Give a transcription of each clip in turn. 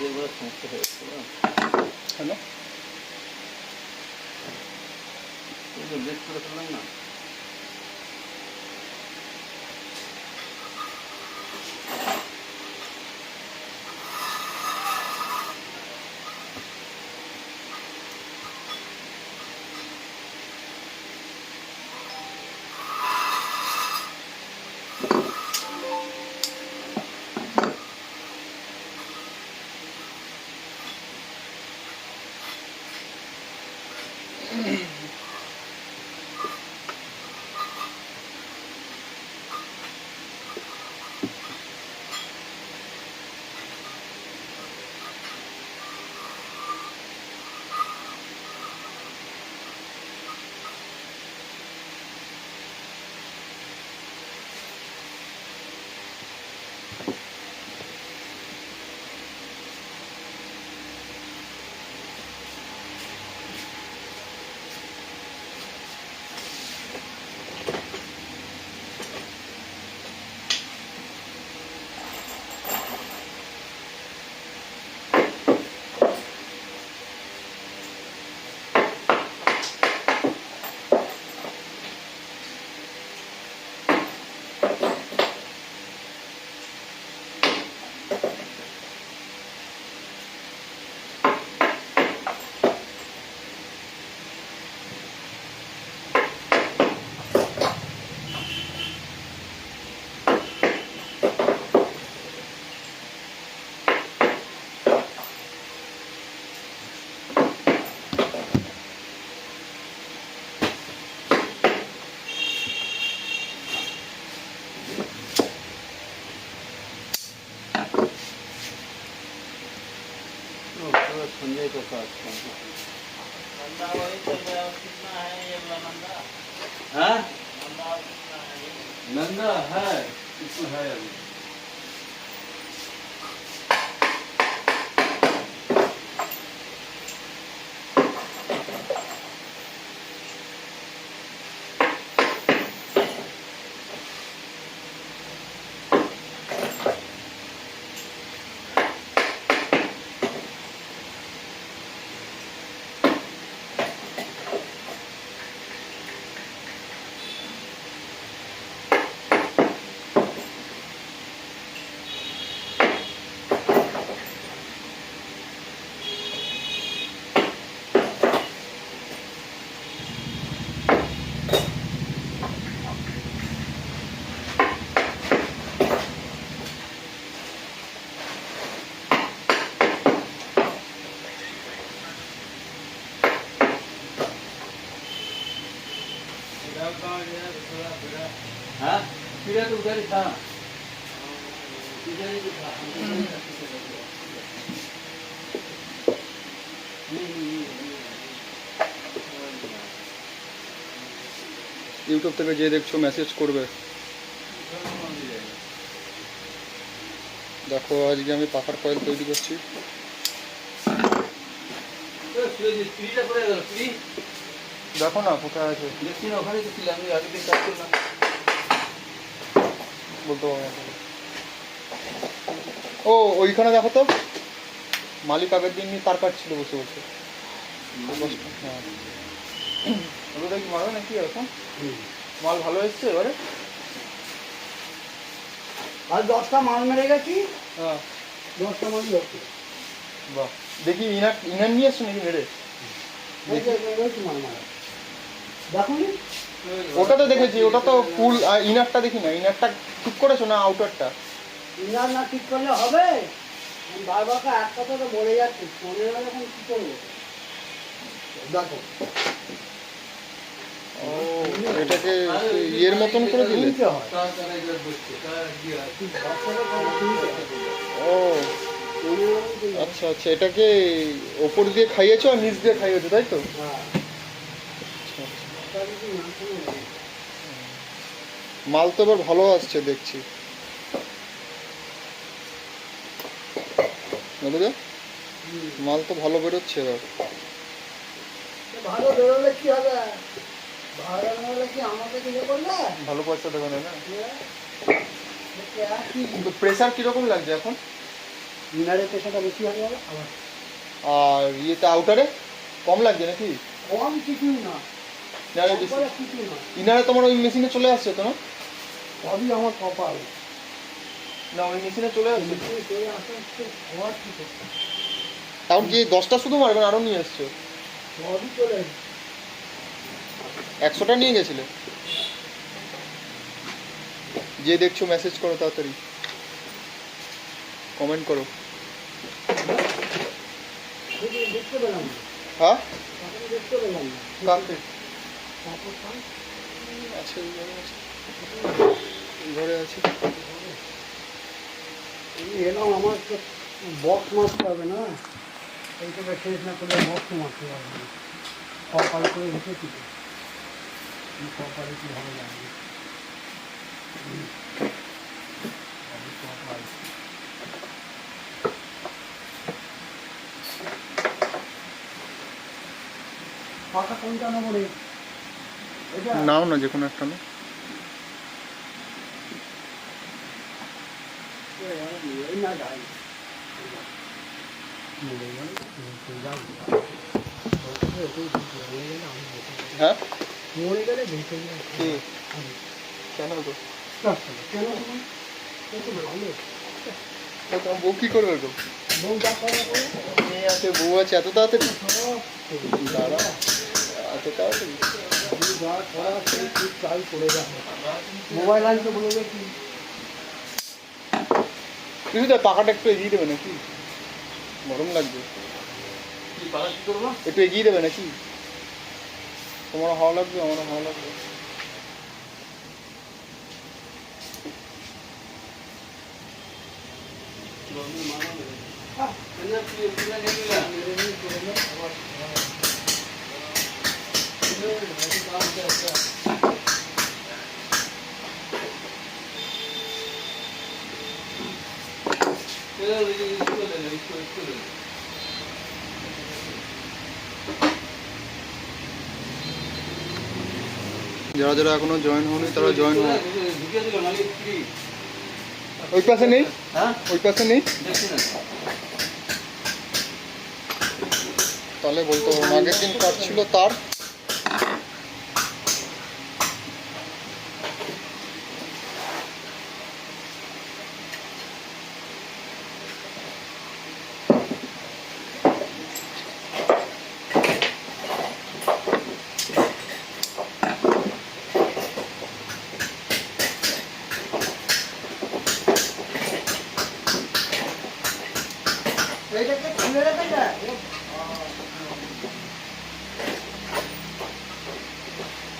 আগের বার সমস্যা হয়েছিল। হ্যালো? দেখতে ফেললাম না? संजय के साथ नंदा वही तो व्यवस्थित ना है ये वाला नंदा हाँ नंदा कितना है ये? नंदा है इसमें है अभी फिर तो उधर ही था इधर ही था ইউটিউব থেকে যে দেখছো মেসেজ করবে দেখো আজকে আমি পাখার কয়েল তৈরি করছি স্ত্রীটা করে গেল স্ত্রী দেখো না কোথায় আছে দেখছি না ওখানে তো ছিলাম আমি আগের দিন কাজ করলাম বলতে পারব না। ও ওইখানে দেখো তো মালিক আগের দিন তার কাটছিল বসে বসে। হ্যাঁ। ওটা কি মারবে নাকি এখন মাল ভালো এসছে এবারে? আর দশটা মাল মেরে গেছি। হ্যাঁ। দশটা মাল বাহ। দেখি ইনার ইনার নিয়ে এসছো নাকি মেরে? মাল মারা দেখুন ওটা তো দেখেছি ওটা তো ফুল ইনারটা দেখি না ইনারটা ঠিক করেছ না আউটারটা ইনার না ঠিক করলে হবে? আমি বারবার করে এক কথা তো বলে যাচ্ছি মনে হলে এখন কি করব? দেখো। ও এটাকে ইয়ের মতন করে দিলে। ও আচ্ছা আচ্ছা এটাকে ওপর দিয়ে খাইয়েছো আর নিচ দিয়ে খাইয়েছো তাই তো? হ্যাঁ আচ্ছা, আচ্ছা। ওটা যদি না শোনে না। মাল তো এবার ভালো আসছে দেখছি। মাল তো ভালো বেরোচ্ছে এবার। ভালো বেরোলে কি হবে? ভালো বেরোলে কি আমাকে দিলে করলে ভালো পয়সা দেবে না। কিন্তু প্রেসার কীরকম লাগছে এখন? প্রেশারটা বেশি হয়ে যাবে আর ইয়েতে আউটারে কম লাগছে নাকি? কম কিছুই না। ইনারে বেশি তোমার ওই মেশিনে চলে আসছে তো না? সবই আমার কপাল। না ওই মেশিনে চলে আসছে কি দশটা শুধু মারবেন আরও নিয়ে একশোটা নিয়ে গেছিলে? যে দেখছ মেসেজ করো তাড়াতাড়ি। কমেন্ট করো। হ্যাঁ? আছে ঘরে আছে এলাম আমার তো বক্স মারতে হবে না এইটাকে শেষ না করলে বক্স মারতে পারবে না কপাল করে রেখেছি তো কপালে কি হবে। হুম। সবই কপাল। পাকা কোনটা নেব রে নাও না যে কোনো একটা না হ্যাঁ? মরে কেন তো বউ কি করবে করে মেয়ে আছে, বউ আছে, এত তাড়াতাড়ি? দাঁড়া এত তাড়াতাড়ি? যা করা সেই ঠিক তাই করে যাব মোবাইল আনতে বলে কিছু তো একটু এগিয়ে দেবে নাকি? গরম লাগবে। একটু এগিয়ে দেবে নাকি? তোমার হাওয়া লাগবে আমার হাওয়া লাগবে। আহ, এনে তুই এগুলো নিয়ে নিলাম। এরা ওই যে স্কুলে নেই, স্কুলে, স্কুলে নেই। যারা যারা এখনও জয়েন হয়নি তারা জয়েন হয় free। ওই পাশে নেই হ্যাঁ? ওই পাশে নেই তাহলে বলতে না। আগের দিন কাটছিল তার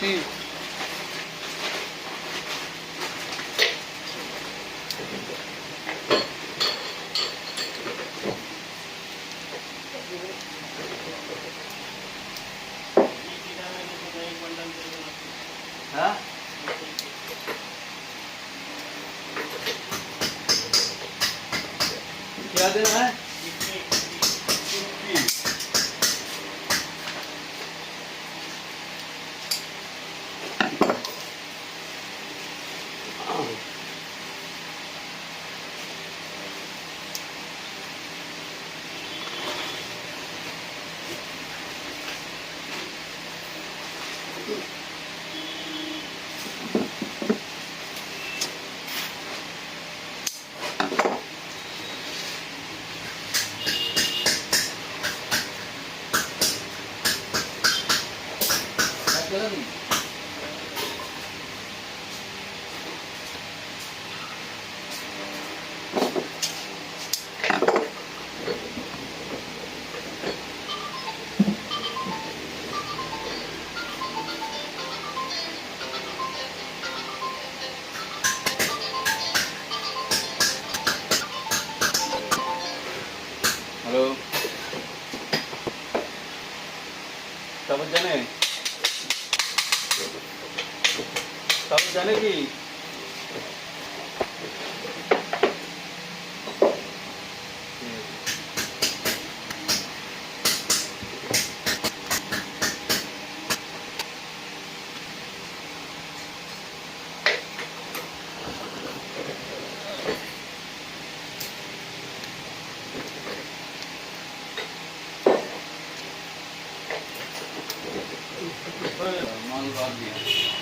सकते क्या देना है? rasgando. माल बात दिया